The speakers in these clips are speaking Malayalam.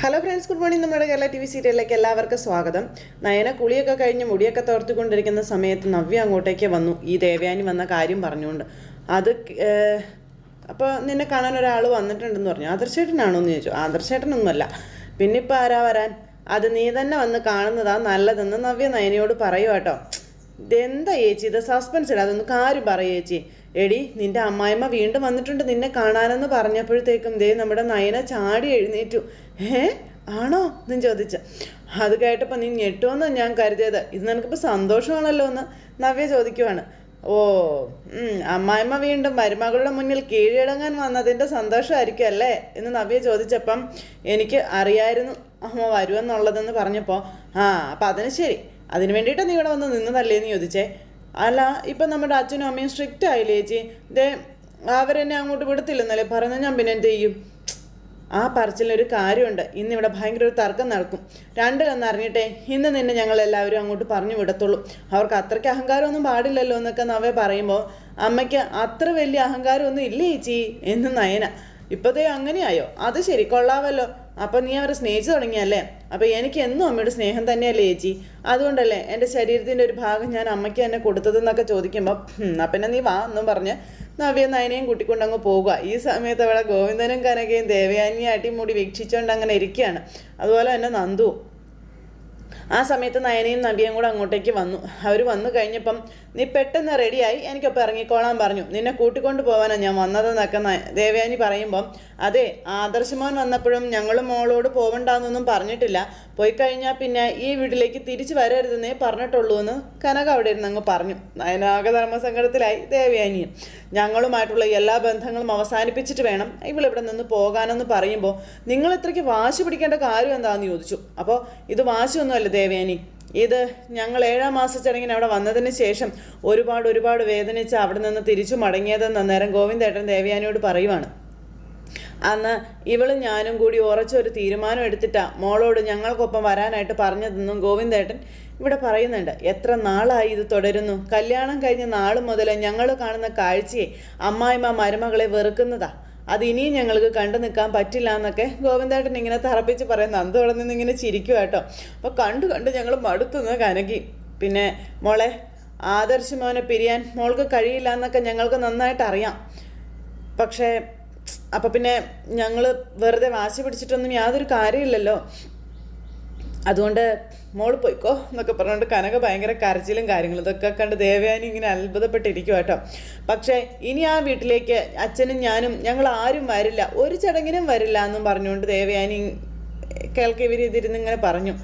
ഹലോ ഫ്രണ്ട്സ് ഗുഡ് മോർണിംഗ് നമ്മുടെ കേരള ടി വി സീരിയലിലേക്ക് എല്ലാവർക്കും സ്വാഗതം. നയന കുളിയൊക്കെ കഴിഞ്ഞ് മുടിയൊക്കെ തോർത്തിക്കൊണ്ടിരിക്കുന്ന സമയത്ത് നവ്യ അങ്ങോട്ടേക്ക് വന്നു. ഈ ദേവയാനി വന്ന കാര്യം പറഞ്ഞുകൊണ്ട്. അത് അപ്പോൾ നിന്നെ കാണാൻ ഒരാൾ വന്നിട്ടുണ്ടെന്ന് പറഞ്ഞു. ആദർശേട്ടനാണോ എന്ന് ചോദിച്ചു. ആദർശേട്ടനൊന്നുമല്ല. പിന്നെ ഇപ്പോൾ ആരാ വരാൻ? അത് നീ തന്നെ വന്ന് കാണുന്നതാ നല്ലതെന്ന് നവ്യ നയനയോട് പറയുക കേട്ടോ. ഇതെന്താ ചേച്ചി ഇത് സസ്പെൻസ് ഇടാ അതൊന്ന് കാര്യം പറയുക ചേച്ചി എടി നിന്റെ അമ്മായിമ്മ വീണ്ടും വന്നിട്ടുണ്ട് നിന്നെ കാണാനെന്ന് പറഞ്ഞപ്പോഴത്തേക്കും ദേ നമ്മുടെ നയന ചാടി എഴുന്നേറ്റു. ഏ ആണോ? എന്നും ചോദിച്ച. അത് കേട്ടപ്പോൾ നീ ഞെട്ടുമെന്ന് ഞാൻ കരുതിയത്. ഇത് നിനക്കിപ്പോൾ സന്തോഷമാണല്ലോ എന്ന് നവ്യ ചോദിക്കുവാണ്. ഓ അമ്മായിമ്മ വീണ്ടും മരുമകളുടെ മുന്നിൽ കീഴടങ്ങാൻ വന്നതിന്റെ സന്തോഷമായിരിക്കും അല്ലേ? എന്ന് നവ്യ ചോദിച്ചപ്പം എനിക്ക് അറിയായിരുന്നു അമ്മ വരുമെന്നുള്ളതെന്ന് പറഞ്ഞപ്പോൾ ആ അപ്പം അതിന് ശരി. അതിന് വേണ്ടിയിട്ട് നീ ഇവിടെ വന്ന് നിന്നതല്ലേ എന്ന് ചോദിച്ചേ. അല്ല ഇപ്പം നമ്മുടെ അച്ഛനും അമ്മയും സ്ട്രിക്റ്റ് ആയില്ലേ ചേച്ചി? ദേ അവരെന്നെ അങ്ങോട്ട് വിടത്തില്ലെന്നല്ലേ പറഞ്ഞാൽ ഞാൻ പിന്നെ എന്ത് ചെയ്യും? ആ പറച്ചിലൊരു കാര്യമുണ്ട്. ഇന്ന് ഇന്നിവിടെ ഭയങ്കര ഒരു തർക്കം നടക്കും. രണ്ടിലൊന്ന് അറിഞ്ഞിട്ടെ ഇന്ന് നിന്നെ ഞങ്ങൾ എല്ലാവരും അങ്ങോട്ട് പറഞ്ഞു വിടത്തുള്ളൂ. അവർക്ക് അത്രയ്ക്ക് അഹങ്കാരമൊന്നും പാടില്ലല്ലോ എന്നൊക്കെ നവേ പറയുമ്പോൾ അമ്മയ്ക്ക് അത്ര വലിയ അഹങ്കാരമൊന്നും ഇല്ല ചേച്ചി? എന്ന് നയന. ഇപ്പോഴത്തെ അങ്ങനെയായോ? അത് ശരി കൊള്ളാവല്ലോ അപ്പം നീ അവരെ സ്നേഹിച്ചു തുടങ്ങിയല്ലേ? അപ്പം എനിക്ക് എന്നും അമ്മയുടെ സ്നേഹം തന്നെയല്ലേ ചേച്ചി? അതുകൊണ്ടല്ലേ എന്റെ ശരീരത്തിന്റെ ഒരു ഭാഗം ഞാൻ അമ്മയ്ക്ക് തന്നെ കൊടുത്തതെന്നൊക്കെ ചോദിക്കുമ്പോൾ പിന്നെ നീ വാ എന്നും പറഞ്ഞ് നവ്യ നയനെയും കുട്ടിക്കൊണ്ടങ്ങ് പോകുക ഈ സമയത്ത് അവിടെ ഗോവിന്ദനും കനകയും ദേവയാനിയും അടിമുടി വീക്ഷിച്ചുകൊണ്ട് അങ്ങനെ ഇരിക്കുകയാണ്. അതുപോലെ തന്നെ നന്ദു ആ സമയത്ത് നയനയും നവ്യയും കൂടെ അങ്ങോട്ടേക്ക് വന്നു. അവർ വന്നു കഴിഞ്ഞപ്പം നീ പെട്ടെന്ന് റെഡിയായി എനിക്കൊപ്പം ഇറങ്ങിക്കോളാൻ പറഞ്ഞു. നിന്നെ കൂട്ടിക്കൊണ്ട് പോകാനാണ് ഞാൻ വന്നതെന്നൊക്കെ ദേവയാനി പറയുമ്പം അതെ ആദർശമോൻ വന്നപ്പോഴും ഞങ്ങളും മോളോട് പോവണ്ടെന്നൊന്നും പറഞ്ഞിട്ടില്ല. പോയി കഴിഞ്ഞാൽ പിന്നെ ഈ വീട്ടിലേക്ക് തിരിച്ചു വരരുതെന്നേ പറഞ്ഞിട്ടുള്ളൂ എന്ന് കനക അവിടെ ഇരുന്ന് അങ്ങ് പറഞ്ഞു. നയനാക ധർമ്മസങ്കടത്തിലായി ദേവയാനിയും ഞങ്ങളുമായിട്ടുള്ള എല്ലാ ബന്ധങ്ങളും അവസാനിപ്പിച്ചിട്ട് വേണം ഇവളിവിടെ നിന്ന് പോകാനെന്ന് പറയുമ്പോൾ നിങ്ങൾ ഇത്രയ്ക്ക് വാശി പിടിക്കേണ്ട കാര്യം എന്താണെന്ന് ചോദിച്ചു. അപ്പോൾ ഇത് വാശിയൊന്നുമല്ല ദേവയാനി. ഇത് ഞങ്ങൾ ഏഴാം മാസ ചടങ്ങിന് അവിടെ വന്നതിന് ശേഷം ഒരുപാട് ഒരുപാട് വേദനിച്ച് അവിടെ നിന്ന് തിരിച്ചു മടങ്ങിയതെന്ന് അന്നേരം ഗോവിന്ദേട്ടൻ ദേവയാനിയോട് പറയുവാണ്. അന്ന് ഇവളും ഞാനും കൂടി ഉറച്ചൊരു തീരുമാനം എടുത്തിട്ടാ മോളോട് ഞങ്ങൾക്കൊപ്പം വരാനായിട്ട് പറഞ്ഞതെന്നും ഗോവിന്ദേട്ടൻ ഇവിടെ പറയുന്നുണ്ട്. എത്ര നാളായി ഇത് തുടരുന്നു? കല്യാണം കഴിഞ്ഞ നാൾ മുതൽ ഞങ്ങൾ കാണുന്ന കാഴ്ചയെ അമ്മായിമ്മ മരുമകളെ വെറുക്കുന്നതാ. അത് ഇനിയും ഞങ്ങൾക്ക് കണ്ടു നിൽക്കാൻ പറ്റില്ല എന്നൊക്കെ ഗോവിന്ദേട്ടൻ ഇങ്ങനെ തറപ്പിച്ച് പറയുന്ന. അന്ത് അവിടെ നിന്ന് ഇങ്ങനെ ചിരിക്കുക കേട്ടോ. അപ്പോൾ കണ്ടു കണ്ട് ഞങ്ങൾ മടുത്തുനിന്ന് കനകി. പിന്നെ മോളെ ആദർശ് മോനെ പിരിയാൻ മോൾക്ക് കഴിയില്ല എന്നൊക്കെ ഞങ്ങൾക്ക് നന്നായിട്ട് അറിയാം. പക്ഷേ അപ്പം പിന്നെ ഞങ്ങൾ വെറുതെ വാശി പിടിച്ചിട്ടൊന്നും യാതൊരു കാര്യമില്ലല്ലോ. അതുകൊണ്ട് മോൾ പോയിക്കോ എന്നൊക്കെ പറഞ്ഞുകൊണ്ട് കനക ഭയങ്കര കരച്ചിലും കാര്യങ്ങളും ഇതൊക്കെ കണ്ട് ദേവയാനി ഇങ്ങനെ അത്ഭുതപ്പെട്ടിരിക്കും കേട്ടോ പക്ഷേ ഇനി ആ വീട്ടിലേക്ക് അച്ഛനും ഞാനും ഞങ്ങൾ ആരും വരില്ല. ഒരു ചടങ്ങിനും വരില്ല എന്നും പറഞ്ഞുകൊണ്ട് ദേവയാനി കേൾക്കെ ഇതിരുന്ന് ഇങ്ങനെ പറഞ്ഞു.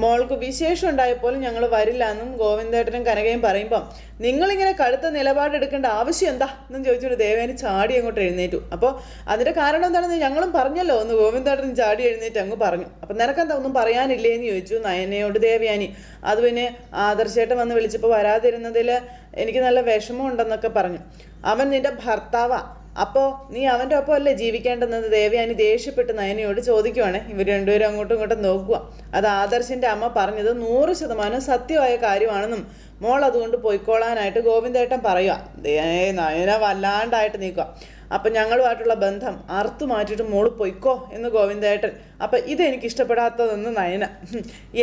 മോൾക്ക് വിശേഷം ഉണ്ടായപ്പോൾ ഞങ്ങൾ വരില്ല എന്നും ഗോവിന്ദേട്ടനും കനകയും പറയുമ്പം നിങ്ങളിങ്ങനെ കടുത്ത നിലപാടെടുക്കേണ്ട ആവശ്യം എന്താ? എന്നും ചോദിച്ചുകൊണ്ട് ദേവേനി ചാടി അങ്ങോട്ട് എഴുന്നേറ്റു. അപ്പോൾ അതിന്റെ കാരണം എന്താണെന്ന് ഞങ്ങളും പറഞ്ഞല്ലോ ഒന്ന് ഗോവിന്ദേട്ടനും ചാടി എഴുന്നേറ്റ് അങ്ങ് പറഞ്ഞു. അപ്പം നിനക്കെന്താ ഒന്നും പറയാനില്ലേ എന്ന് ചോദിച്ചു നയനയോട് ദേവയാനി. അത് പിന്നെ ആദർശേട്ടൻ വന്ന് വിളിച്ചപ്പോൾ വരാതിരുന്നതിൽ എനിക്ക് നല്ല വിഷമമുണ്ടെന്നൊക്കെ പറഞ്ഞു. അവൻ നിന്റെ ഭർത്താവാ. അപ്പോൾ നീ അവന്റെ ഒപ്പം അല്ലേ ജീവിക്കേണ്ടെന്നത്? ദേവയാനി ദേഷ്യപ്പെട്ട് നയനയോട് ചോദിക്കുവാണ്. ഇവർ രണ്ടുപേരും അങ്ങോട്ടും ഇങ്ങോട്ടും നോക്കുക. അത് ആദർശിന്റെ അമ്മ പറഞ്ഞത് നൂറ് ശതമാനം സത്യമായ കാര്യമാണെന്നും മോൾ അതുകൊണ്ട് പോയിക്കോളാനായിട്ട് ഗോവിന്ദേട്ടൻ പറയുക നയന വല്ലാണ്ടായിട്ട് നിൽക്കുക അപ്പം ഞങ്ങളുമായിട്ടുള്ള ബന്ധം അറുത്തു മാറ്റിയിട്ട് മോൾ പൊയ്ക്കോ എന്ന് ഗോവിന്ദേട്ടൻ. അപ്പം ഇതെനിക്ക് ഇഷ്ടപ്പെടാത്തതെന്ന് നയന.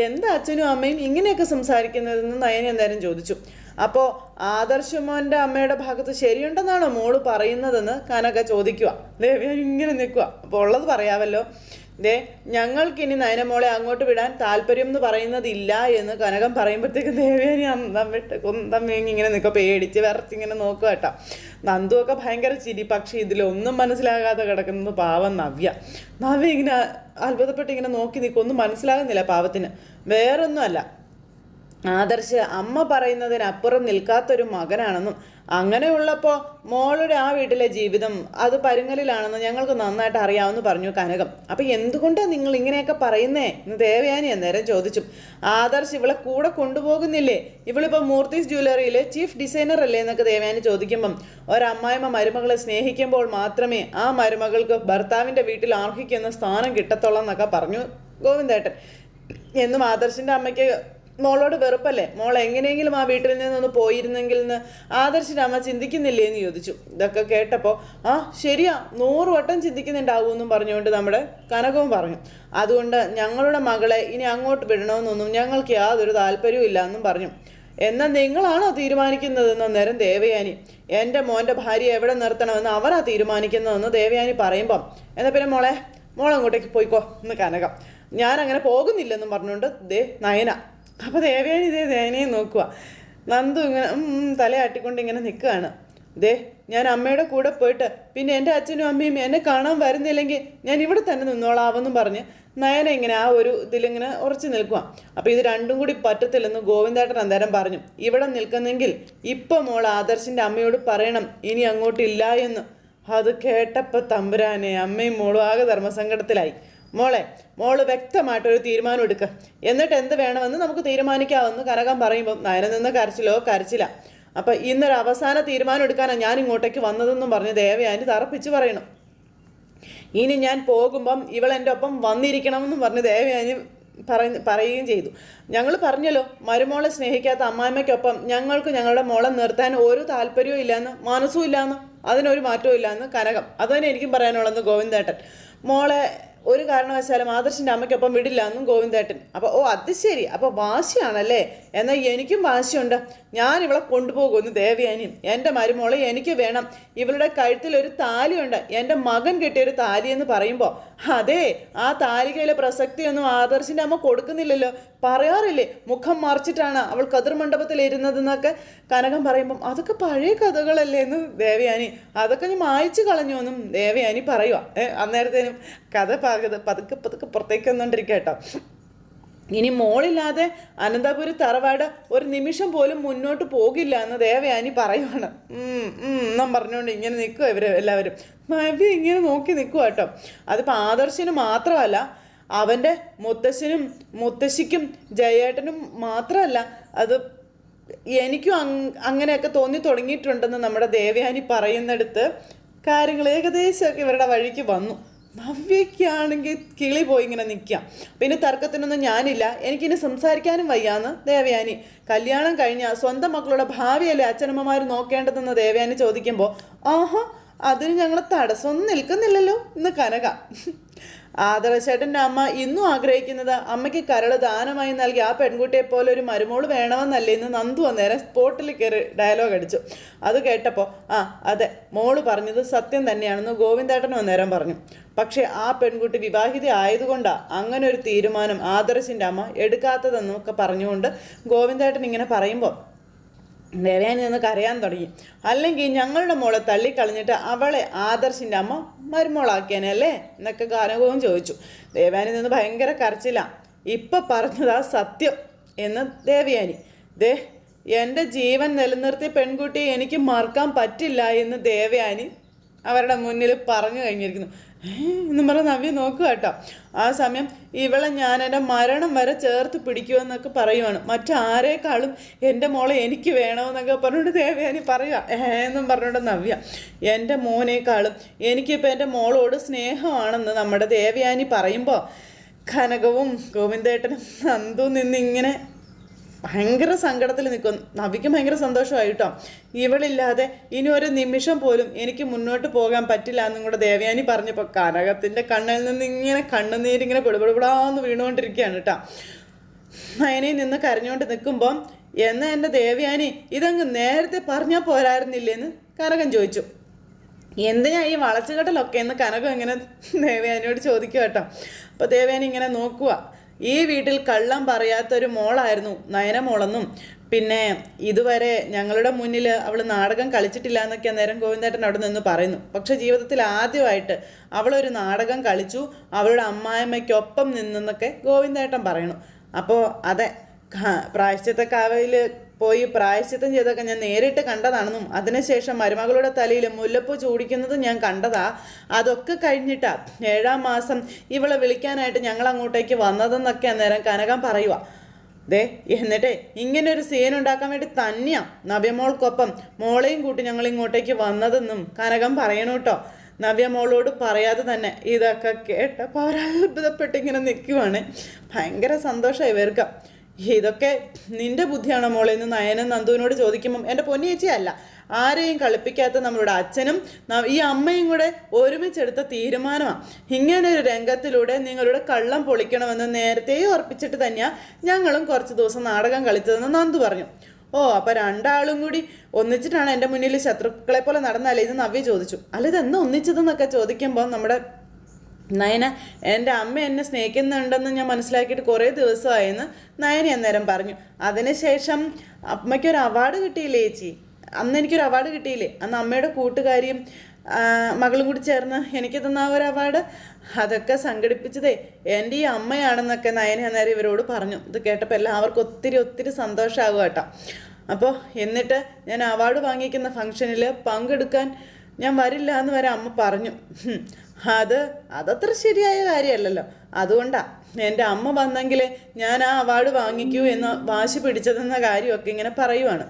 എന്താ അച്ഛനും അമ്മയും ഇങ്ങനെയൊക്കെ സംസാരിക്കുന്നതെന്ന് നയന എന്തായാലും ചോദിച്ചു. അപ്പോൾ ആദർശമോന്റെ അമ്മയുടെ ഭാഗത്ത് ശരിയുണ്ടെന്നാണോ മോൾ പറയുന്നതെന്ന് കനക ചോദിക്കുക ദേവ്യ ഇങ്ങനെ നിൽക്കുക അപ്പോൾ ഉള്ളത് പറയാമല്ലോ ദേ ഞങ്ങൾക്കിനി നയനമോളെ അങ്ങോട്ട് വിടാൻ താല്പര്യം എന്ന് പറയുന്നതില്ല എന്ന് കനകം പറയുമ്പോഴത്തേക്ക് ദേവേനി അന്തം വിട്ട് കുന്തം വീങ്ങി ഇങ്ങനെ നിൽക്കുക പേടിച്ച് വിറച്ച് ഇങ്ങനെ നോക്കുക കേട്ടോ. നന്ദുവൊക്കെ ഭയങ്കര ചിരി. പക്ഷേ ഇതിലൊന്നും മനസ്സിലാകാതെ കിടക്കുന്നത് പാവം നവ്യ. നവ്യ ഇങ്ങനെ അത്ഭുതപ്പെട്ട് ഇങ്ങനെ നോക്കി നിൽക്കും ഒന്നും മനസ്സിലാകുന്നില്ല പാവത്തിന്. വേറൊന്നുമല്ല. ആദർശ് അമ്മ പറയുന്നതിനപ്പുറം നിൽക്കാത്തൊരു മകനാണെന്നും അങ്ങനെയുള്ളപ്പോൾ മോളുടെ ആ വീട്ടിലെ ജീവിതം അത് പരുങ്ങലിലാണെന്ന് ഞങ്ങൾക്ക് നന്നായിട്ട് അറിയാമെന്ന് പറഞ്ഞു കനകം. അപ്പം എന്തുകൊണ്ടാണ് നിങ്ങൾ ഇങ്ങനെയൊക്കെ പറയുന്നേ? എന്ന് ദേവയാനി അന്നേരം ചോദിച്ചു. ആദർശ് ഇവളെ കൂടെ കൊണ്ടുപോകുന്നില്ലേ? ഇവളിപ്പോൾ മൂർത്തീസ് ജ്വല്ലറിയിലെ ചീഫ് ഡിസൈനർ അല്ലേ എന്നൊക്കെ ദേവയാനി ചോദിക്കുമ്പം ഒരമ്മായിമ്മ മരുമകളെ സ്നേഹിക്കുമ്പോൾ മാത്രമേ ആ മരുമകൾക്ക് ഭർത്താവിന്റെ വീട്ടിൽ അർഹിക്കുന്ന സ്ഥാനം കിട്ടത്തുള്ളൂ എന്നൊക്കെ പറഞ്ഞു ഗോവിന്ദേട്ടൻ. എന്നും ആദർശിന്റെ അമ്മയ്ക്ക് മോളോട് വെറുപ്പല്ലേ? മോൾ എങ്ങനെയെങ്കിലും ആ വീട്ടിൽ നിന്നൊന്ന് പോയിരുന്നെങ്കിൽ എന്ന് ആദർശിന്റെ അമ്മ ചിന്തിക്കുന്നില്ലേ എന്ന് ചോദിച്ചു. ഇതൊക്കെ കേട്ടപ്പോൾ ആ ശരിയാ നൂറ് വട്ടം ചിന്തിക്കുന്നുണ്ടാവുമെന്നും പറഞ്ഞുകൊണ്ട് നമ്മുടെ കനകവും പറഞ്ഞു. അതുകൊണ്ട് ഞങ്ങളുടെ മകളെ ഇനി അങ്ങോട്ട് വിടണമെന്നൊന്നും ഞങ്ങൾക്ക് യാതൊരു താല്പര്യവും ഇല്ല എന്നും പറഞ്ഞു. എന്നാൽ നിങ്ങളാണോ തീരുമാനിക്കുന്നതെന്ന് അന്നേരം ദേവയാനി. എന്റെ മോന്റെ ഭാര്യ എവിടെ നിർത്തണമെന്ന് അവരാ തീരുമാനിക്കുന്നതെന്ന് ദേവയാനി പറയുമ്പം. എന്നാൽ പിന്നെ മോളെ മോളങ്ങോട്ടേക്ക് പോയിക്കോ. എന്ന് കനകം. ഞാൻ അങ്ങനെ പോകുന്നില്ലെന്നും പറഞ്ഞുകൊണ്ട് ദേ നയന അപ്പോൾ ദേവയാനി ഇതേ നയനയെ നോക്കുക നന്ദു ഇങ്ങനെ തലയാട്ടിക്കൊണ്ട് ഇങ്ങനെ നിൽക്കുകയാണ്. ദേ ഞാൻ അമ്മയുടെ കൂടെ പോയിട്ട് പിന്നെ എന്റെ അച്ഛനും അമ്മയും എന്നെ കാണാൻ വരുന്നില്ലെങ്കിൽ ഞാൻ ഇവിടെ തന്നെ നിന്നോളാവെന്നും പറഞ്ഞ് നയന ഇങ്ങനെ ആ ഒരു ഇതിലിങ്ങനെ ഉറച്ചു നിൽക്കുക അപ്പോൾ ഇത് രണ്ടും കൂടി പറ്റത്തില്ലെന്ന് ഗോവിന്ദേട്ടൻ അന്നേരം പറഞ്ഞു. ഇവിടെ നിൽക്കുന്നെങ്കിൽ ഇപ്പം മോൾ ആദർശിന്റെ അമ്മയോട് പറയണം ഇനി അങ്ങോട്ടില്ല എന്ന്. അത് കേട്ടപ്പോൾ തമ്പുരാനെ അമ്മയും മോളും ആകെ ധർമ്മസങ്കടത്തിലായി. മോളെ മോൾ വ്യക്തമായിട്ടൊരു തീരുമാനം എടുക്കുക എന്നിട്ട് എന്ത് വേണമെന്ന് നമുക്ക് തീരുമാനിക്കാമെന്ന് കരകം പറയുമ്പോൾ നയനം നിന്ന് കരച്ചിലോ കരച്ചില്ല അപ്പം ഇന്നൊരു അവസാന തീരുമാനം എടുക്കാനാണ് ഞാൻ ഇങ്ങോട്ടേക്ക് വന്നതെന്നും പറഞ്ഞ് ദേവയാനി തറപ്പിച്ച് പറയണം. ഇനി ഞാൻ പോകുമ്പം ഇവൾ എന്റെ ഒപ്പം വന്നിരിക്കണമെന്നും പറഞ്ഞ് ദേവയാനി പറഞ്ഞ് പറയുകയും ചെയ്തു. ഞങ്ങൾ പറഞ്ഞല്ലോ മരുമോളെ സ്നേഹിക്കാത്ത അമ്മായിമ്മയ്ക്കൊപ്പം ഞങ്ങൾക്ക് ഞങ്ങളുടെ മോളെ നിർത്താൻ ഒരു താല്പര്യവും ഇല്ലയെന്ന് മനസ്സും ഇല്ലയെന്ന് അതിനൊരു മാറ്റവും ഇല്ലയെന്ന് കനകം. അതുതന്നെ എനിക്കും പറയാനുള്ളതെന്ന് ഗോവിന്ദേട്ടൻ. മോളെ ഒരു കാരണവശാലും ആദർശിന്റെ അമ്മയ്ക്കൊപ്പം വിടില്ല എന്നും ഗോവിന്ദേട്ടൻ. അപ്പോൾ ഓ അത് ശരി. അപ്പോൾ വാശിയാണല്ലേ? എന്നാൽ എനിക്കും വാശിയുണ്ട്. ഞാൻ ഇവളെ കൊണ്ടുപോകുമെന്ന് ദേവയാനി. എന്റെ മരുമോളെ എനിക്ക് വേണം. ഇവളുടെ കഴുത്തിൽ ഒരു താലിയുണ്ട്. എന്റെ മകൻ കിട്ടിയ ഒരു താലി എന്ന് പറയുമ്പോൾ അതെ ആ താലികയിലെ പ്രസക്തിയൊന്നും ആദർശിന്റെ അമ്മ കൊടുക്കുന്നില്ലല്ലോ. പറയാറില്ലേ മുഖം മറിച്ചിട്ടാണ് അവൾ കതിർ മണ്ഡപത്തിൽ ഇരുന്നതെന്നൊക്കെ കനകം പറയുമ്പം അതൊക്കെ പഴയ കഥകളല്ലേ എന്ന് ദേവയാനി. അതൊക്കെ ഞാൻ മായച്ചു കളഞ്ഞു എന്നും ദേവയാനി പറയുക അന്നേരത്തേനും കഥ പകത് പതുക്കെ പതുക്കെ പുറത്തേക്ക് വന്നുകൊണ്ടിരിക്കുക കേട്ടോ. ഇനി മോളില്ലാതെ അനന്തപുരി തറവാട് ഒരു നിമിഷം പോലും മുന്നോട്ട് പോകില്ല എന്ന് ദേവയാനി പറയുവാണ്. എന്നും പറഞ്ഞുകൊണ്ട് ഇങ്ങനെ നിൽക്കുക ഇവർ എല്ലാവരും. നബി ഇങ്ങനെ നോക്കി നിൽക്കുക കേട്ടോ. അതിപ്പോൾ ആദർശിന് മാത്രമല്ല അവന്റെ മുത്തശ്ശനും മുത്തശ്ശിക്കും ജയേട്ടനും മാത്രമല്ല അത് എനിക്കും അങ് അങ്ങനെയൊക്കെ തോന്നി തുടങ്ങിയിട്ടുണ്ടെന്ന് നമ്മുടെ ദേവയാനി പറയുന്നിടത്ത് കാര്യങ്ങൾ ഏകദേശമൊക്കെ ഇവരുടെ വഴിക്ക് വന്നു. നവ്യയ്ക്കാണെങ്കിൽ കിളി പോയി ഇങ്ങനെ നിൽക്കാം പിന്നെ തർക്കത്തിനൊന്നും ഞാനില്ല. എനിക്കിനി സംസാരിക്കാനും വയ്യാന്ന്. ദേവയാനി കല്യാണം കഴിഞ്ഞ സ്വന്തം മക്കളുടെ ഭാവിയല്ലേ അച്ഛനമ്മമാർ നോക്കേണ്ടതെന്ന് ദേവയാനി ചോദിക്കുമ്പോൾ ആഹാ അതിന് ഞങ്ങൾ തടസ്സമൊന്നും നിൽക്കുന്നില്ലല്ലോ എന്ന് കനക. ആദർശേട്ടന്റെ അമ്മ ഇന്നും ആഗ്രഹിക്കുന്നത് അമ്മയ്ക്ക് കരൾ ദാനമായി നൽകി ആ പെൺകുട്ടിയെ പോലെ ഒരു മരുമോൾ വേണമെന്നല്ലേ ഇന്ന് നന്ദു അന്നേരം സ്പോട്ടിൽ കയറി ഡയലോഗ് അടിച്ചു. അത് കേട്ടപ്പോൾ ആ അതെ മോൾ പറഞ്ഞത് സത്യം തന്നെയാണെന്ന് ഗോവിന്ദേട്ടൻ അന്നേരം പറഞ്ഞു. പക്ഷേ ആ പെൺകുട്ടി വിവാഹിത ആയതുകൊണ്ടാണ് അങ്ങനെ ഒരു തീരുമാനം ആദർശിന്റെ അമ്മ എടുക്കാത്തതെന്നൊക്കെ പറഞ്ഞുകൊണ്ട് ഗോവിന്ദേട്ടൻ ഇങ്ങനെ പറയുമ്പോൾ ദേവയാനി നിന്ന് കരയാൻ തുടങ്ങി. അല്ലെങ്കിൽ ഞങ്ങളുടെ മോളെ തള്ളിക്കളഞ്ഞിട്ട് അവളെ ആദർശിന്റെ അമ്മ മരുമോളാക്കിയാനല്ലേ എന്നൊക്കെ ഗാനകവും ചോദിച്ചു. ദേവയാനി നിന്ന് ഭയങ്കര കരച്ചില്ല ഇപ്പം പറഞ്ഞതാ സത്യം എന്ന് ദേവയാനി. ദേ എന്റെ ജീവൻ നിലനിർത്തിയ പെൺകുട്ടിയെ എനിക്ക് മറക്കാൻ പറ്റില്ല എന്ന് ദേവയാനി അവരുടെ മുന്നിൽ പറഞ്ഞു കഴിഞ്ഞിരിക്കുന്നു. എന്നും പറഞ്ഞ് നവ്യ നോക്കുക കേട്ടോ. ആ സമയം ഇവളെ ഞാൻ എന്റെ മരണം വരെ ചേർത്ത് പിടിക്കുമെന്നൊക്കെ പറയുവാണ്. മറ്റാരേക്കാളും എന്റെ മോളെ എനിക്ക് വേണമെന്നൊക്കെ പറഞ്ഞുകൊണ്ട് ദേവയാനി പറയുക. എന്നും പറഞ്ഞുകൊണ്ട് നവ്യ എന്റെ മോനേക്കാളും എനിക്കിപ്പോൾ എന്റെ മോളോട് സ്നേഹമാണെന്ന് നമ്മുടെ ദേവയാനി പറയുമ്പോൾ കനകവും ഗോവിന്ദേട്ടനും നന്ദു നിന്നിങ്ങനെ ഭയങ്കര സങ്കടത്തിൽ നിൽക്കും. നവിക്ക് ഭയങ്കര സന്തോഷമായിട്ടോ. ഇവളില്ലാതെ ഇനി ഒരു നിമിഷം പോലും എനിക്ക് മുന്നോട്ട് പോകാൻ പറ്റില്ല എന്നും കൂടെ ദേവയാനി പറഞ്ഞപ്പോൾ കനകത്തിന്റെ കണ്ണിൽ നിന്ന് ഇങ്ങനെ കണ്ണുനീരിങ്ങനെ പിടിപിടിപിടാന്ന് വീണുകൊണ്ടിരിക്കുകയാണ് കേട്ടോ നയനയിൽ നിന്ന് കരഞ്ഞുകൊണ്ട് നിൽക്കുമ്പം എന്നാ എന്റെ ദേവയാനി ഇതങ്ങ് നേരത്തെ പറഞ്ഞാൽ പോരായിരുന്നില്ലേന്ന്? കനകൻ ചോദിച്ചു. എന്തിനാ ഈ വളച്ചുകെട്ടലൊക്കെ? എന്ന് കനകം ഇങ്ങനെ ദേവയാനിയോട് ചോദിക്കുക കേട്ടോ അപ്പോൾ ദേവയാനി ഇങ്ങനെ നോക്കുക ഈ വീട്ടിൽ കള്ളം പറയാത്തൊരു മോളായിരുന്നു നയനമോളെന്നും. പിന്നെ ഇതുവരെ ഞങ്ങളുടെ മുന്നിൽ അവൾ നാടകം കളിച്ചിട്ടില്ല എന്നൊക്കെ അന്നേരം ഗോവിന്ദേട്ടൻ അവിടെ നിന്ന് പറയുന്നു. പക്ഷെ ജീവിതത്തിൽ ആദ്യമായിട്ട് അവളൊരു നാടകം കളിച്ചു അവളുടെ അമ്മായിമ്മയ്ക്കൊപ്പം നിന്നെന്നൊക്കെ ഗോവിന്ദേട്ടൻ പറയണു അപ്പോൾ അതെ പ്രായശ്ചിത്ത പ്രായശ്ചിത്തക്കാവയിൽ പോയി പ്രായശ്ചിത്തം ചെയ്തൊക്കെ ഞാൻ നേരിട്ട് കണ്ടതാണെന്നും അതിനുശേഷം മരുമകളുടെ തലയിൽ മുല്ലപ്പൂ ചൂടിക്കുന്നത് ഞാൻ കണ്ടതാ. അതൊക്കെ കഴിഞ്ഞിട്ടാ ഏഴാം മാസം ഇവളെ വിളിക്കാനായിട്ട് ഞങ്ങൾ അങ്ങോട്ടേക്ക് വന്നതെന്നൊക്കെ അന്നേരം കനകം പറയുക ദേ എന്നിട്ടേ ഇങ്ങനെ ഒരു സീൻ ഉണ്ടാക്കാൻ വേണ്ടി തന്നെയാ നവ്യമോൾക്കൊപ്പം മോളെയും കൂട്ടി ഞങ്ങൾ ഇങ്ങോട്ടേക്ക് വന്നതെന്നും കനകം പറയണു കേട്ടോ നവ്യ മോളോട് പറയാതെ തന്നെ ഇതൊക്കെ കേട്ടപ്പോൾ അവരത്ഭുതപ്പെട്ട് ഇങ്ങനെ നിൽക്കുവാണ് ഭയങ്കര സന്തോഷമായി ഇവർക്ക്. ഇതൊക്കെ നിന്റെ ബുദ്ധിയാണോ മോളെ? എന്ന് നയനും നന്ദുവിനോട് ചോദിക്കുമ്പം എന്റെ പൊന്നിയേച്ചി അല്ല ആരെയും കളിപ്പിക്കാത്ത നമ്മളുടെ അച്ഛനും ഈ അമ്മയും കൂടെ ഒരുമിച്ചെടുത്ത തീരുമാനമാണ് ഇങ്ങനെ ഒരു രംഗത്തിലൂടെ നിങ്ങളുടെ കള്ളം പൊളിക്കണമെന്ന് നേരത്തെ ഉറപ്പിച്ചിട്ട് തന്നെയാണ് ഞങ്ങളും കുറച്ച് ദിവസം നാടകം കളിച്ചതെന്ന് നന്ദു പറഞ്ഞു. ഓ അപ്പൊ രണ്ടാളും കൂടി ഒന്നിച്ചിട്ടാണ് എന്റെ മുന്നിൽ ശത്രുക്കളെ പോലെ നടന്നാലേ ഇത് നവ്യ ചോദിച്ചു. അല്ല ഇതെന്ന് ഒന്നിച്ചതെന്നൊക്കെ ചോദിക്കുമ്പോൾ നമ്മുടെ നയന എന്റെ അമ്മ എന്നെ സ്നേഹിക്കുന്നുണ്ടെന്ന് ഞാൻ മനസ്സിലാക്കിയിട്ട് കുറേ ദിവസമായെന്ന് നയന അന്നേരം പറഞ്ഞു. അതിനുശേഷം അമ്മയ്ക്കൊരു അവാർഡ് കിട്ടിയില്ലേ ചേച്ചി? അന്ന് എനിക്കൊരു അവാർഡ് കിട്ടിയില്ലേ? അന്ന് അമ്മയുടെ കൂട്ടുകാരിയും മകളും കൂടി ചേർന്ന് എനിക്ക് തന്ന ഒരു അവാർഡ് അതൊക്കെ സംഘടിപ്പിച്ചതേ എന്റെ ഈ അമ്മയാണെന്നൊക്കെ നയന അന്നേരം ഇവരോട് പറഞ്ഞു. ഇത് കേട്ടപ്പോൾ എല്ലാവർക്കും ഒത്തിരി ഒത്തിരി സന്തോഷമാകും കേട്ടോ. അപ്പോൾ എന്നിട്ട് ഞാൻ അവാർഡ് വാങ്ങിക്കുന്ന ഫംഗ്ഷനിൽ പങ്കെടുക്കാൻ ഞാൻ വരില്ല എന്ന് വരെ അമ്മ പറഞ്ഞു. അത് അതത്ര ശരിയായ കാര്യമല്ലല്ലോ. അതുകൊണ്ടാ എന്റെ അമ്മ വന്നെങ്കിൽ ഞാൻ ആ അവാർഡ് വാങ്ങിക്കൂ എന്ന് വാശി പിടിച്ചതെന്ന കാര്യമൊക്കെ ഇങ്ങനെ പറയുവാണ്.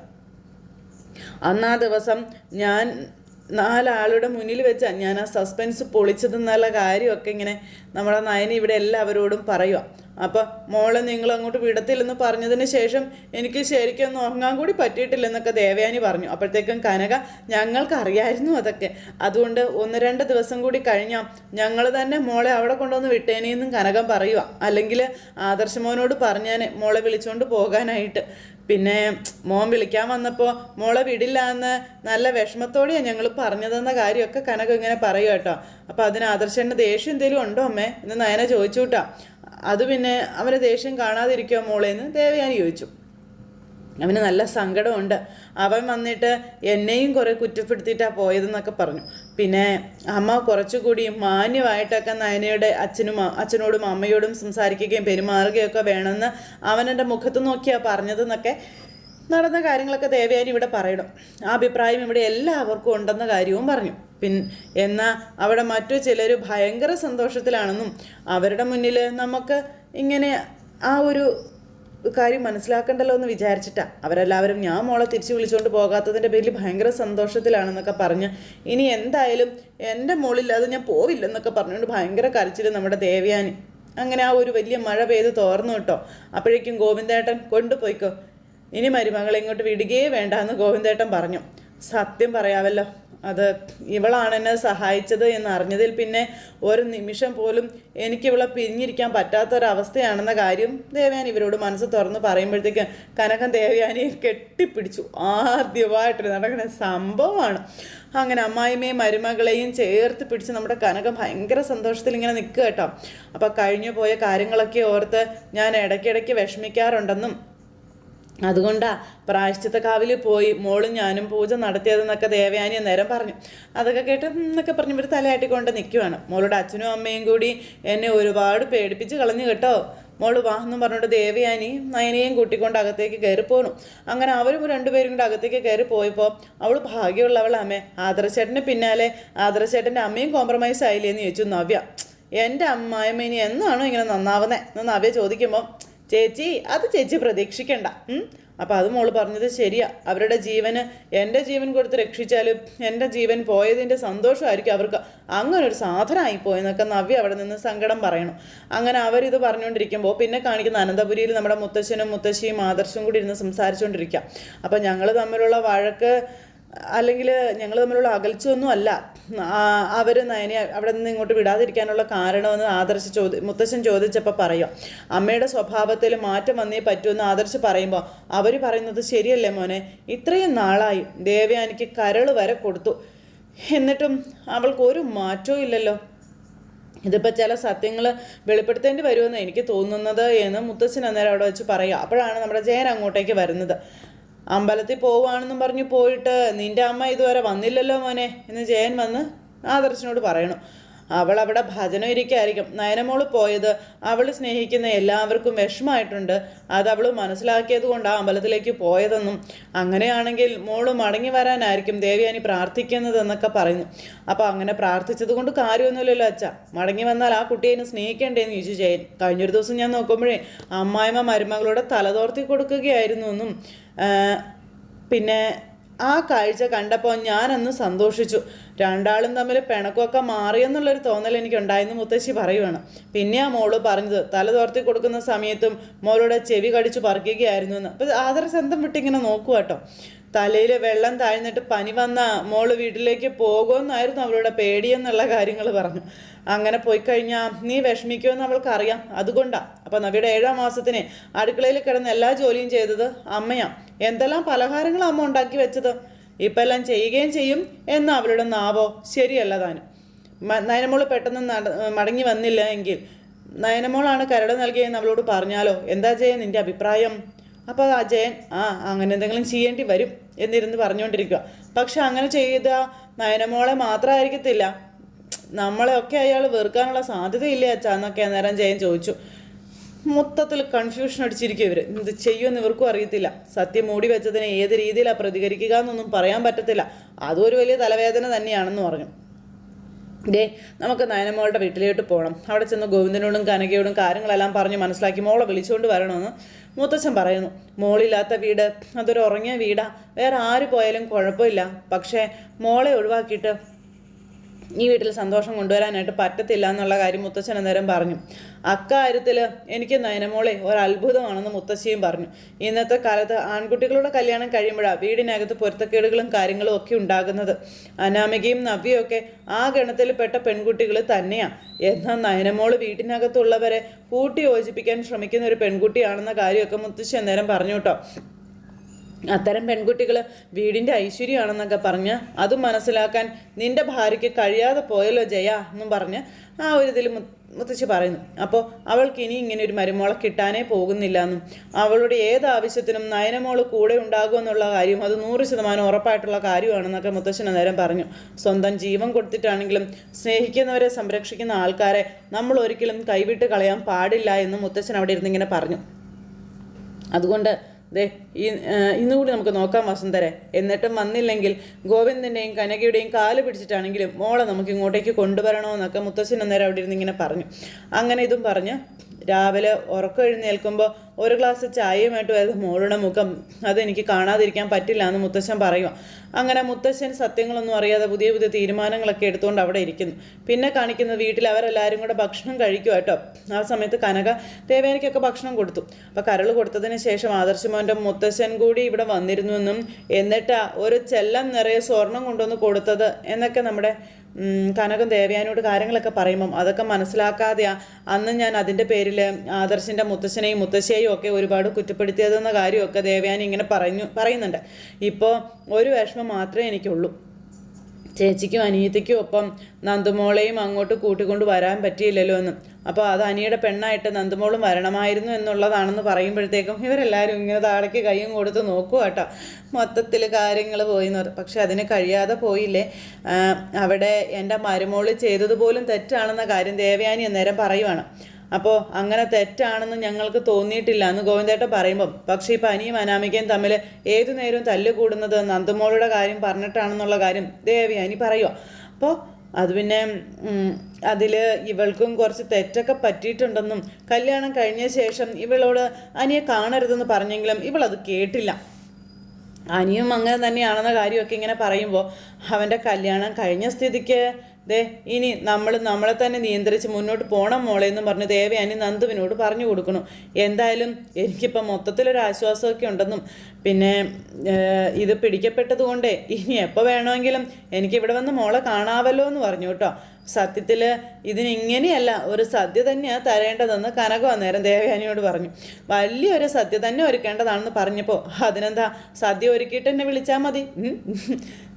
അന്നാ ദിവസം ഞാൻ നാലാളുടെ മുന്നിൽ വെച്ചാൽ ഞാൻ ആ സസ്പെൻസ് പൊളിച്ചതെന്നുള്ള കാര്യമൊക്കെ ഇങ്ങനെ നമ്മുടെ നയനി ഇവിടെ എല്ലാവരോടും പറയുക അപ്പോൾ മോളെ നിങ്ങൾ അങ്ങോട്ട് വിടത്തില്ലെന്ന് പറഞ്ഞതിന് ശേഷം എനിക്ക് ശരിക്കും ഉറങ്ങാൻ കൂടി പറ്റിയിട്ടില്ലെന്നൊക്കെ ദേവയാനി പറഞ്ഞു. അപ്പോഴത്തേക്കും കനക ഞങ്ങൾക്കറിയായിരുന്നു അതൊക്കെ. അതുകൊണ്ട് ഒന്ന് രണ്ട് ദിവസം കൂടി കഴിഞ്ഞാൽ ഞങ്ങൾ തന്നെ മോളെ അവിടെ കൊണ്ടുവന്ന് വിട്ടേനെയെന്നും കനകം പറയുക അല്ലെങ്കിൽ ആദർശമോനോട് പറഞ്ഞാൽ മോളെ വിളിച്ചുകൊണ്ട് പോകാനായിട്ട്. പിന്നെ മോൻ വിളിക്കാൻ വന്നപ്പോൾ മോളെ വിടില്ല എന്ന് നല്ല വിഷമത്തോടെയാണ് ഞങ്ങൾ പറഞ്ഞതെന്ന കാര്യമൊക്കെ കനകം ഇങ്ങനെ പറയുക കേട്ടോ. അപ്പോൾ അതിന് ആദർശന്റെ ദേഷ്യം എന്തെങ്കിലും ഉണ്ടോ അമ്മേ? എന്ന് നയന ചോദിച്ചു കേട്ടോ അത് പിന്നെ അവന് ദേഷ്യം കാണാതിരിക്കുമോ മോളേന്ന് ദേവയാനി ചോദിച്ചു. അവന് നല്ല സങ്കടമുണ്ട്. അവൻ വന്നിട്ട് എന്നെയും കുറേ കുറ്റപ്പെടുത്തിയിട്ടാണ് പോയതെന്നൊക്കെ പറഞ്ഞു. പിന്നെ അമ്മ കുറച്ചുകൂടി മാന്യമായിട്ടൊക്കെ നയനയുടെ അച്ഛനും അച്ഛനോടും അമ്മയോടും സംസാരിക്കുകയും പെരുമാറുകയൊക്കെ വേണമെന്ന് അവൻ എന്റെ മുഖത്ത് നോക്കിയാണ് പറഞ്ഞതെന്നൊക്കെ നടന്ന കാര്യങ്ങളൊക്കെ ദേവയാനി ഇവിടെ പറയണം. ആ അഭിപ്രായം ഇവിടെ എല്ലാവർക്കും ഉണ്ടെന്ന കാര്യവും പറഞ്ഞു. പിൻ എന്നാൽ അവിടെ മറ്റു ചിലർ ഭയങ്കര സന്തോഷത്തിലാണെന്നും അവരുടെ മുന്നിൽ നമുക്ക് ഇങ്ങനെ ആ ഒരു കാര്യം മനസ്സിലാക്കണ്ടല്ലോ എന്ന് വിചാരിച്ചിട്ടാ. അവരെല്ലാവരും ഞാൻ മോളെ തിരിച്ചു വിളിച്ചുകൊണ്ട് പോകാത്തതിന്റെ പേരിൽ ഭയങ്കര സന്തോഷത്തിലാണെന്നൊക്കെ പറഞ്ഞ് ഇനി എന്തായാലും എന്റെ മോളിൽ അത് ഞാൻ പോവില്ലെന്നൊക്കെ പറഞ്ഞുകൊണ്ട് ഭയങ്കര കരച്ചിൽ നമ്മുടെ ദേവയാനി. അങ്ങനെ ആ ഒരു വലിയ മഴ പെയ്ത് തോർന്നു കേട്ടോ. അപ്പോഴേക്കും ഗോവിന്ദേട്ടൻ കൊണ്ടുപോയിക്കോ ഇനി മരുമകളെ ഇങ്ങോട്ട് വിടുകയേ വേണ്ട എന്ന് ഗോവിന്ദേട്ടൻ പറഞ്ഞു. സത്യം പറയാവല്ലോ. അത് ഇവളാണ് എന്നെ സഹായിച്ചത് എന്ന് അറിഞ്ഞതിൽ പിന്നെ ഒരു നിമിഷം പോലും എനിക്ക് ഇവളെ പിരിഞ്ഞിരിക്കാൻ പറ്റാത്തൊരവസ്ഥയാണെന്ന കാര്യം ദേവയാനി ഇവരോട് മനസ്സ് തുറന്ന് പറയുമ്പോഴത്തേക്ക് കനകം ദേവയാനിയെ കെട്ടിപ്പിടിച്ചു. ആദ്യമായിട്ട് നടക്കുന്ന സംഭവമാണ്. അങ്ങനെ അമ്മായിമ്മയും മരുമകളെയും ചേർത്ത് പിടിച്ച് നമ്മുടെ കനകം ഭയങ്കര സന്തോഷത്തിൽ ഇങ്ങനെ നിൽക്കുക കേട്ടോ. അപ്പോൾ കഴിഞ്ഞു പോയ കാര്യങ്ങളൊക്കെ ഓർത്ത് ഞാൻ ഇടയ്ക്കിടയ്ക്ക് വിഷമിക്കാറുണ്ടെന്നും അതുകൊണ്ടാ പ്രായശ്ചിത്ത കാവിൽ പോയി മോളും ഞാനും പൂജ നടത്തിയതെന്നൊക്കെ ദേവയാനി അന്നേരം പറഞ്ഞു. അതൊക്കെ കേട്ട് എന്നൊക്കെ പറഞ്ഞ് ഇവർ തലയാട്ടിക്കൊണ്ട് നിൽക്കുവാണ് മോളുടെ അച്ഛനും അമ്മയും കൂടി എന്നെ ഒരുപാട് പേടിപ്പിച്ച് കളഞ്ഞു കേട്ടോ. മോൾ വാ എന്ന് പറഞ്ഞുകൊണ്ട് ദേവയാനി നയനയും കൂട്ടിക്കൊണ്ട് അകത്തേക്ക് കയറി പോകണം അങ്ങനെ അവരും രണ്ടുപേരും കൂടെ അകത്തേക്ക് കയറി പോയപ്പോൾ അവൾ ഭാഗ്യമുള്ളവളാമേ. ആദർശേട്ടന് പിന്നാലെ ആദർശേട്ടന്റെ അമ്മയും കോംപ്രമൈസ് ആയില്ലേ എന്ന് ചോദിച്ചു നവ്യ. എന്റെ അമ്മായിമ്മ ഇനി എന്നാണോ ഇങ്ങനെ നന്നാവുന്നത് എന്ന് നവ്യ ചോദിക്കുമ്പോൾ ചേച്ചി അത് ചേച്ചി പ്രതീക്ഷിക്കണ്ട. അപ്പോൾ അപ്പം അത് മോൾ പറഞ്ഞത് ശരിയാ. അവരുടെ ജീവന് എന്റെ ജീവൻ കൊടുത്ത് രക്ഷിച്ചാലും എന്റെ ജീവൻ പോയതിന്റെ സന്തോഷമായിരിക്കും അവർക്ക്. അങ്ങനെ ഒരു സാധനമായി പോയെന്നൊക്കെ നവ്യ അവിടെ നിന്ന് സങ്കടം പറയണം. അങ്ങനെ അവരിത് പറഞ്ഞുകൊണ്ടിരിക്കുമ്പോൾ പിന്നെ കാണിക്കുന്ന അനന്തപുരിയിൽ നമ്മുടെ മുത്തശ്ശനും മുത്തശ്ശിയും ആദർശവും കൂടി ഇരുന്ന് സംസാരിച്ചുകൊണ്ടിരിക്കുക അപ്പം ഞങ്ങൾ തമ്മിലുള്ള വഴക്ക് അല്ലെങ്കിൽ ഞങ്ങൾ തമ്മിലുള്ള അകൽച്ചയൊന്നും അല്ല. അവർ നയനെ അവിടെ നിന്ന് ഇങ്ങോട്ട് വിടാതിരിക്കാനുള്ള കാരണമെന്ന് ആദർശ് ചോദി മുത്തശ്ശൻ ചോദിച്ചപ്പോൾ പറയാം. അമ്മയുടെ സ്വഭാവത്തിൽ മാറ്റം വന്നേ പറ്റുമെന്ന് ആദർശ് പറയുമ്പോൾ അവർ പറയുന്നത് ശരിയല്ലേ മോനെ? ഇത്രയും നാളായി ദേവയാനിക്ക് കരൾ വരെ കൊടുത്തു. എന്നിട്ടും അവൾക്ക് ഒരു മാറ്റവും ഇല്ലല്ലോ. ഇതിപ്പോൾ ചില സത്യങ്ങൾ വെളിപ്പെടുത്തേണ്ടി വരുമെന്ന് എനിക്ക് തോന്നുന്നത് എന്ന് മുത്തച്ഛൻ അന്നേരം അവിടെ വെച്ച് പറയുക. അപ്പോഴാണ് നമ്മുടെ ജയൻ അങ്ങോട്ടേക്ക് വരുന്നത്. അമ്പലത്തിൽ പോവുകയാണെന്നും പറഞ്ഞു പോയിട്ട് നിന്റെ അമ്മ ഇതുവരെ വന്നില്ലല്ലോ മോനെ എന്ന് ജയൻ വന്ന് ആദർശനോട് പറയണു. അവൾ അവിടെ ഭജനം ഇരിക്കായിരിക്കും നയനമോൾ പോയത് അവൾ സ്നേഹിക്കുന്ന എല്ലാവർക്കും വിഷമമായിട്ടുണ്ട്. അത് അവൾ മനസ്സിലാക്കിയത് കൊണ്ട് ആ അമ്പലത്തിലേക്ക് പോയതെന്നും അങ്ങനെയാണെങ്കിൽ മോൾ മടങ്ങി വരാനായിരിക്കും ദേവിയാനി പ്രാർത്ഥിക്കുന്നതെന്നൊക്കെ പറയുന്നു. അപ്പോൾ അങ്ങനെ പ്രാർത്ഥിച്ചത് കൊണ്ട് കാര്യമൊന്നുമില്ലല്ലോ അച്ഛ. മടങ്ങി വന്നാൽ ആ കുട്ടിയെ സ്നേഹിക്കേണ്ടേന്ന് ചോദിച്ചു ജയൻ കഴിഞ്ഞൊരു ദിവസം ഞാൻ നോക്കുമ്പോഴേ അമ്മായിമ്മ മരുമകളോട് തലതോർത്തി കൊടുക്കുകയായിരുന്നു എന്നും പിന്നെ ആ കാഴ്ച കണ്ടപ്പോൾ ഞാനന്ന് സന്തോഷിച്ചു. രണ്ടാളും തമ്മിൽ പിണക്കമൊക്കെ മാറിയെന്നുള്ളൊരു തോന്നൽ എനിക്കുണ്ടായെന്ന് മുത്തശ്ശി പറയുവാണ്. പിന്നെ ആ മോൾ പറഞ്ഞത് തല തോർത്തി കൊടുക്കുന്ന സമയത്തും മോളുടെ ചെവി കടിച്ചു പറിക്കുകയായിരുന്നു എന്ന് അപ്പോൾ ആദരസന്ധം വിട്ടിങ്ങനെ നോക്കുക കേട്ടോ തലയിൽ വെള്ളം താഴ്ന്നിട്ട് പനി വന്ന മോൾ വീട്ടിലേക്ക് പോകുമെന്നായിരുന്നു അവളുടെ പേടിയെന്നുള്ള കാര്യങ്ങൾ പറഞ്ഞു. അങ്ങനെ പോയി കഴിഞ്ഞാൽ നീ വിഷമിക്കുമെന്ന് അവൾക്കറിയാം. അതുകൊണ്ടാണ് അപ്പം നവിയുടെ ഏഴാം മാസത്തിന് അടുക്കളയിൽ കിടന്ന് എല്ലാ ജോലിയും ചെയ്തത് അമ്മയാണ് എന്തെല്ലാം പലഹാരങ്ങൾ അമ്മ ഉണ്ടാക്കി വെച്ചത്? ഇപ്പം എല്ലാം ചെയ്യുകയും ചെയ്യും എന്ന് അവളുടെ നാവോ? ശരിയല്ല താനും. നയനമോൾ പെട്ടെന്ന് മടങ്ങി വന്നില്ല എങ്കിൽ. നയനമോളാണ് കരട് നൽകിയെന്ന് അവളോട് പറഞ്ഞാലോ? എന്താ ജയൻ നിന്റെ അഭിപ്രായം? അപ്പോൾ ജയൻ ആ അങ്ങനെ എന്തെങ്കിലും ചെയ്യേണ്ടി വരും എന്നിരുന്ന് പറഞ്ഞുകൊണ്ടിരിക്കുക പക്ഷെ അങ്ങനെ ചെയ്ത നയനമോളെ മാത്രമായിരിക്കത്തില്ല നമ്മളെയൊക്കെ അയാൾ വെറുക്കാനുള്ള സാധ്യതയില്ലേ അച്ഛാ എന്നൊക്കെ അന്നേരം ജയൻ ചോദിച്ചു. മൊത്തത്തിൽ കൺഫ്യൂഷൻ അടിച്ചിരിക്കും ഇവർ ഇത് ചെയ്യുമെന്ന് ഇവർക്കും അറിയത്തില്ല. സത്യം മൂടി വെച്ചതിന് ഏത് രീതിയിലാണ് പ്രതികരിക്കുക എന്നൊന്നും പറയാൻ പറ്റത്തില്ല. അതും ഒരു വലിയ തലവേദന തന്നെയാണെന്ന് പറഞ്ഞു. ഡേ നമുക്ക് നയനമോളുടെ വീട്ടിലോട്ട് പോകണം അവിടെ ചെന്ന് ഗോവിന്ദനോടും കനകയോടും കാര്യങ്ങളെല്ലാം പറഞ്ഞ് മനസ്സിലാക്കി മോളെ വിളിച്ചുകൊണ്ട് വരണമെന്ന് മുത്തച്ഛൻ പറയുന്നു. മോളില്ലാത്ത വീട് അതൊരു ഉറങ്ങിയ വീടാ. വേറെ ആര് പോയാലും കുഴപ്പമില്ല. പക്ഷേ മോളെ ഒഴിവാക്കിയിട്ട് ഈ വീട്ടിൽ സന്തോഷം കൊണ്ടുവരാനായിട്ട് പറ്റത്തില്ല എന്നുള്ള കാര്യം മുത്തച്ഛൻ അന്നേരം പറഞ്ഞു. അക്കാര്യത്തിൽ എനിക്ക് നയനമോളെ ഒരത്ഭുതമാണെന്ന് മുത്തശ്ശിയും പറഞ്ഞു. ഇന്നത്തെ കാലത്ത് ആൺകുട്ടികളുടെ കല്യാണം കഴിയുമ്പോഴാണ് വീടിനകത്ത് പൊരുത്തക്കേടുകളും കാര്യങ്ങളും ഒക്കെ ഉണ്ടാകുന്നത്. അനാമികയും നവ്യയും ഒക്കെ ആ ഗണത്തിൽപ്പെട്ട പെൺകുട്ടികൾ തന്നെയാണ് എന്നാൽ നയനമോൾ വീട്ടിനകത്തുള്ളവരെ കൂട്ടി യോജിപ്പിക്കാൻ ശ്രമിക്കുന്ന ഒരു പെൺകുട്ടിയാണെന്ന കാര്യമൊക്കെ മുത്തശ്ശി അന്നേരം പറഞ്ഞു കേട്ടോ. അത്തരം പെൺകുട്ടികൾ വീടിന്റെ ഐശ്വര്യമാണെന്നൊക്കെ പറഞ്ഞ് അത് മനസ്സിലാക്കാൻ നിന്റെ ഭാര്യയ്ക്ക് കഴിയാതെ പോയല്ലോ ജയ എന്നും പറഞ്ഞ് ആ ഒരു ഇതിൽ മുത്തശ്ശി പറയുന്നു. അപ്പോൾ അവൾക്ക് ഇനി ഇങ്ങനെ ഒരു മരുമോളെ കിട്ടാനേ പോകുന്നില്ല എന്നും. അവളുടെ ഏത് ആവശ്യത്തിനും നയനമോൾ കൂടെ ഉണ്ടാകുമെന്നുള്ള കാര്യം അത് നൂറ് ശതമാനം ഉറപ്പായിട്ടുള്ള കാര്യമാണെന്നൊക്കെ മുത്തശ്ശൻ നേരം പറഞ്ഞു. സ്വന്തം ജീവൻ കൊടുത്തിട്ടാണെങ്കിലും സ്നേഹിക്കുന്നവരെ സംരക്ഷിക്കുന്ന ആൾക്കാരെ നമ്മൾ ഒരിക്കലും കൈവിട്ട് കളയാൻ പാടില്ല എന്ന് മുത്തശ്ശൻ അവിടെ ഇരുന്നിങ്ങനെ പറഞ്ഞു. അതുകൊണ്ട് ദേ ഈ ഇന്നുകൂടി നമുക്ക് നോക്കാം വസുന്ധരെ. എന്നിട്ടും വന്നില്ലെങ്കിൽ ഗോവിന്ദന്റെയും കനകയുടെയും കാൽ പിടിച്ചിട്ടാണെങ്കിലും മോളെ നമുക്ക് ഇങ്ങോട്ടേക്ക് കൊണ്ടുവരണമെന്നൊക്കെ മുത്തശ്ശൻ അന്നേരം അവിടെ ഇരുന്ന് ഇങ്ങനെ പറഞ്ഞു. അങ്ങനെ ഇതും പറഞ്ഞ്. രാവിലെ ഉറക്കം എഴുന്നേൽക്കുമ്പോൾ ഒരു ഗ്ലാസ് ചായയുമായിട്ട് വരുന്ന മോളുടെ മുഖം അതെനിക്ക് കാണാതിരിക്കാൻ പറ്റില്ല എന്ന് മുത്തശ്ശൻ പറയുക അങ്ങനെ മുത്തശ്ശൻ സത്യങ്ങളൊന്നും അറിയാതെ പുതിയ പുതിയ തീരുമാനങ്ങളൊക്കെ എടുത്തുകൊണ്ട് അവിടെ ഇരിക്കുന്നു. പിന്നെ കാണിക്കുന്നത് വീട്ടിൽ അവരെല്ലാവരും കൂടെ ഭക്ഷണം കഴിക്കുക കേട്ടോ. ആ സമയത്ത് കനക ദേവേനിക്കൊക്കെ ഭക്ഷണം കൊടുത്തു. അപ്പോൾ കരൾ കൊടുത്തതിന് ശേഷം ആദർശമോന്റെ മുത്തശ്ശൻ കൂടി ഇവിടെ വന്നിരുന്നുവെന്നും എന്നിട്ടാ ഒരു ചെല്ലം നിറയെ സ്വർണം കൊണ്ടുവന്ന് കൊടുത്തത് എന്നൊക്കെ നമ്മുടെ കനകം ദേവയാനിയോട് കാര്യങ്ങളൊക്കെ പറയുമ്പം അതൊക്കെ മനസ്സിലാക്കാതെ അന്ന് ഞാൻ അതിന്റെ പേരിൽ ആദർശിന്റെ മുത്തശ്ശനെയും മുത്തശ്ശിയെയും ഒക്കെ ഒരുപാട് കുറ്റപ്പെടുത്തിയതെന്ന കാര്യമൊക്കെ ദേവയാനി ഇങ്ങനെ പറഞ്ഞു പറയുന്നുണ്ട്. ഇപ്പോൾ ഒരു വിഷമം മാത്രമേ എനിക്കുള്ളൂ. ചേച്ചിക്കും അനിയത്തിക്കും ഒപ്പം നന്ദുമോളെയും അങ്ങോട്ട് കൂട്ടിക്കൊണ്ട് വരാൻ പറ്റിയില്ലല്ലോ എന്നും. അപ്പോൾ അത് അനിയുടെ പെണ്ണായിട്ട് നന്ദുമോളും വരണമായിരുന്നു എന്നുള്ളതാണെന്ന് പറയുമ്പോഴത്തേക്കും ഇവരെല്ലാവരും ഇങ്ങനെ താഴേക്ക് കൈയും കൊടുത്ത് നോക്കുക കേട്ടോ. മൊത്തത്തിൽ കാര്യങ്ങൾ പോയി എന്ന് പറയും പക്ഷെ അതിന് കഴിയാതെ പോയില്ലേ? അവിടെ എന്റെ മരുമോൾ ചെയ്തതുപോലും തെറ്റാണെന്ന കാര്യം ദേവയാനി അന്നേരം പറയുവാണ്. അപ്പോൾ അങ്ങനെ തെറ്റാണെന്ന് ഞങ്ങൾക്ക് തോന്നിയിട്ടില്ല എന്ന് ഗോവിന്ദേട്ടൻ പറയുമ്പം. പക്ഷേ ഇപ്പം അനിയും അനാമികയും തമ്മിൽ ഏതു നേരവും തല്ലുകൂടുന്നത് നന്ദമോളുടെ കാര്യം പറഞ്ഞിട്ടാണെന്നുള്ള കാര്യം ദേവയാനി പറയുക അപ്പോൾ അത് പിന്നെ അതിൽ ഇവൾക്കും കുറച്ച് തെറ്റൊക്കെ പറ്റിയിട്ടുണ്ടെന്നും കല്യാണം കഴിഞ്ഞ ശേഷം ഇവളോട് അനിയെ കാണരുതെന്ന് പറഞ്ഞെങ്കിലും ഇവൾ അത് കേട്ടില്ല. അനിയും അങ്ങനെ തന്നെയാണെന്ന കാര്യമൊക്കെ ഇങ്ങനെ പറയുമ്പോൾ അവന്റെ കല്യാണം കഴിഞ്ഞ സ്ഥിതിക്ക് ദേ ഇനി നമ്മൾ നമ്മളെ തന്നെ നിയന്ത്രിച്ച് മുന്നോട്ട് പോകണം മോളെ എന്ന് പറഞ്ഞ് ദേവയാനി നന്ദുവിനോട് പറഞ്ഞു കൊടുക്കണം എന്തായാലും എനിക്കിപ്പോൾ മൊത്തത്തിലൊരു ആശ്വാസമൊക്കെ ഉണ്ടെന്നും പിന്നെ ഇത് പിടിക്കപ്പെട്ടതുകൊണ്ടേ ഇനി എപ്പോൾ വേണമെങ്കിലും എനിക്കിവിടെ വന്ന് മോളെ കാണാവല്ലോ എന്ന് പറഞ്ഞു കേട്ടോ. സത്യത്തിൽ ഇതിനിങ്ങനെയല്ല ഒരു സദ്യ തന്നെയാണ് തരേണ്ടതെന്ന് കനക അന്നേരം ദേവയാനിയോട് പറഞ്ഞു. വലിയൊരു സദ്യ തന്നെ ഒരുക്കേണ്ടതാണെന്ന് പറഞ്ഞപ്പോൾ അതിനെന്താ സദ്യ ഒരുക്കിയിട്ട് എന്നെ വിളിച്ചാൽ മതി?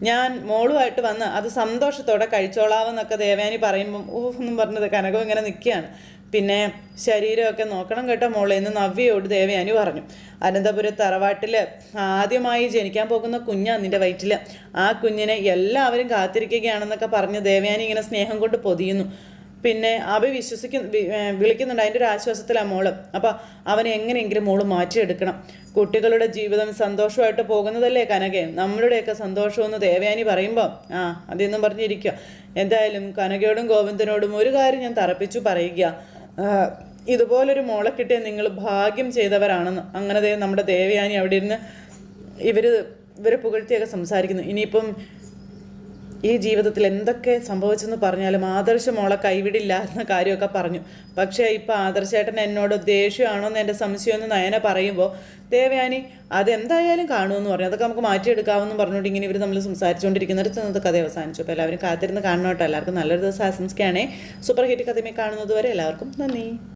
ഞാൻ മോളുമായിട്ട് വന്ന് അത് സന്തോഷത്തോടെ കഴിച്ചോളാവെന്നൊക്കെ ദേവയാനി പറയുമ്പം ഓ എന്നും പറഞ്ഞത് കനകം ഇങ്ങനെ നിൽക്കുകയാണ്. പിന്നെ ശരീരമൊക്കെ നോക്കണം കേട്ടോ മോളെ എന്ന് നവ്യയോട് ദേവയാനി പറഞ്ഞു. അനന്തപുരം തറവാട്ടിൽ ആദ്യമായി ജനിക്കാൻ പോകുന്ന കുഞ്ഞാണ് നിന്റെ വയറ്റിൽ ആ കുഞ്ഞിനെ എല്ലാവരും കാത്തിരിക്കുകയാണെന്നൊക്കെ പറഞ്ഞ് ദേവയാനി ഇങ്ങനെ സ്നേഹം കൊണ്ട് പൊതിയുന്നു. പിന്നെ അവ വിശ്വസിക്കുന്നു വിളിക്കുന്നുണ്ട് അതിന്റെ ഒരു ആശ്വാസത്തിലാണ് മോൾ. അപ്പോൾ അവനെ എങ്ങനെയെങ്കിലും മോൾ മാറ്റിയെടുക്കണം. കുട്ടികളുടെ ജീവിതം സന്തോഷമായിട്ട് പോകുന്നതല്ലേ കനകെ? നമ്മളുടെയൊക്കെ സന്തോഷമെന്ന് ദേവയാനി പറയുമ്പോൾ ആ അതെന്നും പറഞ്ഞിരിക്കുക എന്തായാലും കനകയോടും ഗോവിന്ദനോടും ഒരു കാര്യം ഞാൻ തറപ്പിച്ചു പറയുക ഇതുപോലൊരു മോളെ കിട്ടിയ നിങ്ങൾ ഭാഗ്യം ചെയ്തവരാണെന്ന്. അങ്ങനെ നമ്മുടെ ദേവയാനി അവിടെ ഇരുന്ന് ഇവർ ഇവരെ പുകഴ്ത്തിയൊക്കെ സംസാരിക്കുന്നു. ഇനിയിപ്പം ഈ ജീവിതത്തിൽ എന്തൊക്കെ സംഭവിച്ചെന്ന് പറഞ്ഞാലും ആദർശ മോളെ കൈവിടില്ല എന്ന കാര്യമൊക്കെ പറഞ്ഞു. പക്ഷേ ഇപ്പം ആദർശേട്ടൻ എന്നോട് ദേഷ്യമാണോ എന്ന് എന്റെ സംശയമെന്ന് നയന പറയുമ്പോൾ ദേവയാനി അതെന്തായാലും കാണുമെന്ന് പറഞ്ഞു. അതൊക്കെ നമുക്ക് മാറ്റിയെടുക്കാമെന്ന് പറഞ്ഞുകൊണ്ട് ഇങ്ങനെ ഇവർ നമ്മൾ സംസാരിച്ചുകൊണ്ടിരിക്കുന്നിടത്ത് ഇന്നത്തെ കഥ അവസാനിച്ചു. അപ്പോൾ എല്ലാവരും കാത്തിരുന്ന് കാണണം എല്ലാവർക്കും നല്ലൊരു ദിവസം ആശംസിക്കുകയാണേ. സൂപ്പർ ഹിറ്റ് കഥമേ കാണുന്നത് വരെ എല്ലാവർക്കും നന്ദി.